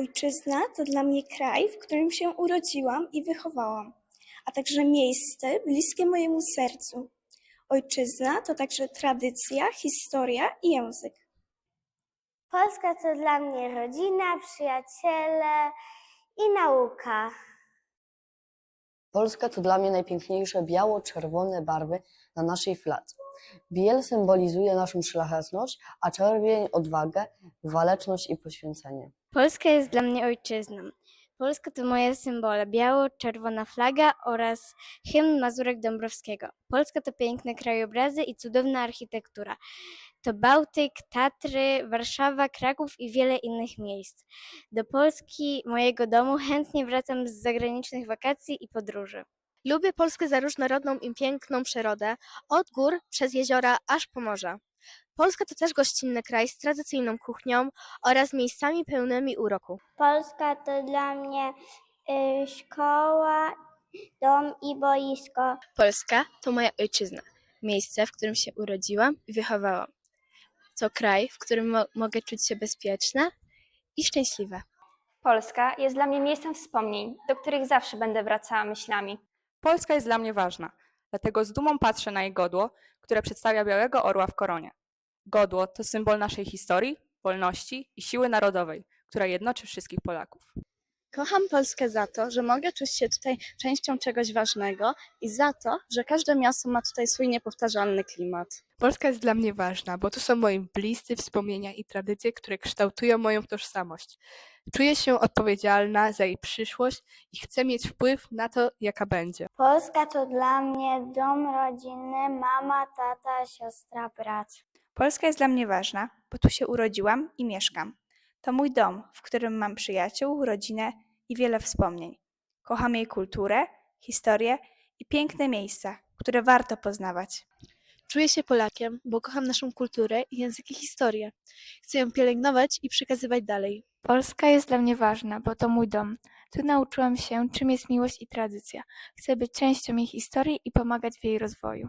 Ojczyzna to dla mnie kraj, w którym się urodziłam i wychowałam, a także miejsce bliskie mojemu sercu. Ojczyzna to także tradycja, historia i język. Polska to dla mnie rodzina, przyjaciele i nauka. Polska to dla mnie najpiękniejsze biało-czerwone barwy na naszej fladze. Biel symbolizuje naszą szlachetność, a czerwień odwagę, waleczność i poświęcenie. Polska jest dla mnie ojczyzną. Polska to moje symbole biało-czerwona flaga oraz hymn Mazurek Dąbrowskiego. Polska to piękne krajobrazy i cudowna architektura. To Bałtyk, Tatry, Warszawa, Kraków i wiele innych miejsc. Do Polski, mojego domu, chętnie wracam z zagranicznych wakacji i podróży. Lubię Polskę za różnorodną i piękną przyrodę, od gór przez jeziora aż po morza. Polska to też gościnny kraj z tradycyjną kuchnią oraz miejscami pełnymi uroku. Polska to dla mnie y, szkoła, dom i boisko. Polska to moja ojczyzna, miejsce, w którym się urodziłam i wychowałam. To kraj, w którym mo- mogę czuć się bezpieczna i szczęśliwa. Polska jest dla mnie miejscem wspomnień, do których zawsze będę wracała myślami. Polska jest dla mnie ważna, dlatego z dumą patrzę na jej godło, które przedstawia białego orła w koronie. Godło to symbol naszej historii, wolności i siły narodowej, która jednoczy wszystkich Polaków. Kocham Polskę za to, że mogę czuć się tutaj częścią czegoś ważnego i za to, że każde miasto ma tutaj swój niepowtarzalny klimat. Polska jest dla mnie ważna, bo tu są moi bliscy wspomnienia i tradycje, które kształtują moją tożsamość. Czuję się odpowiedzialna za jej przyszłość i chcę mieć wpływ na to, jaka będzie. Polska to dla mnie dom rodzinny, mama, tata, siostra, brat. Polska jest dla mnie ważna, bo tu się urodziłam i mieszkam. To mój dom, w którym mam przyjaciół, rodzinę i wiele wspomnień. Kocham jej kulturę, historię i piękne miejsca, które warto poznawać. Czuję się Polakiem, bo kocham naszą kulturę i język i historię. Chcę ją pielęgnować i przekazywać dalej. Polska jest dla mnie ważna, bo to mój dom. Tu nauczyłam się, czym jest miłość i tradycja. Chcę być częścią jej historii i pomagać w jej rozwoju.